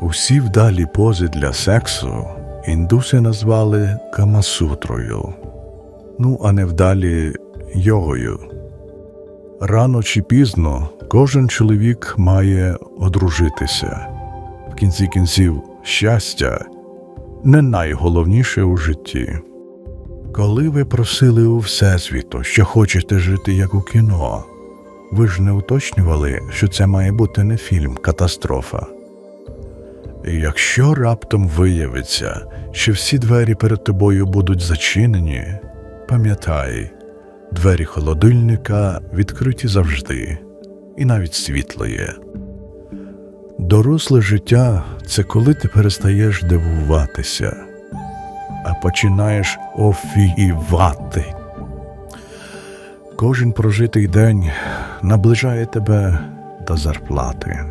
Усі вдалі пози для сексу індуси назвали Камасутрою, ну а невдалі йогою. Рано чи пізно кожен чоловік має одружитися. В кінці кінців щастя не найголовніше у житті. Коли ви просили у Всесвіту, що хочете жити як у кіно, ви ж не уточнювали, що це має бути не фільм, катастрофа. Якщо раптом виявиться, що всі двері перед тобою будуть зачинені, пам'ятай, двері холодильника відкриті завжди, і навіть світло є. Доросле життя це коли ти перестаєш дивуватися, а починаєш офігівати. Кожен прожитий день наближає тебе до зарплати.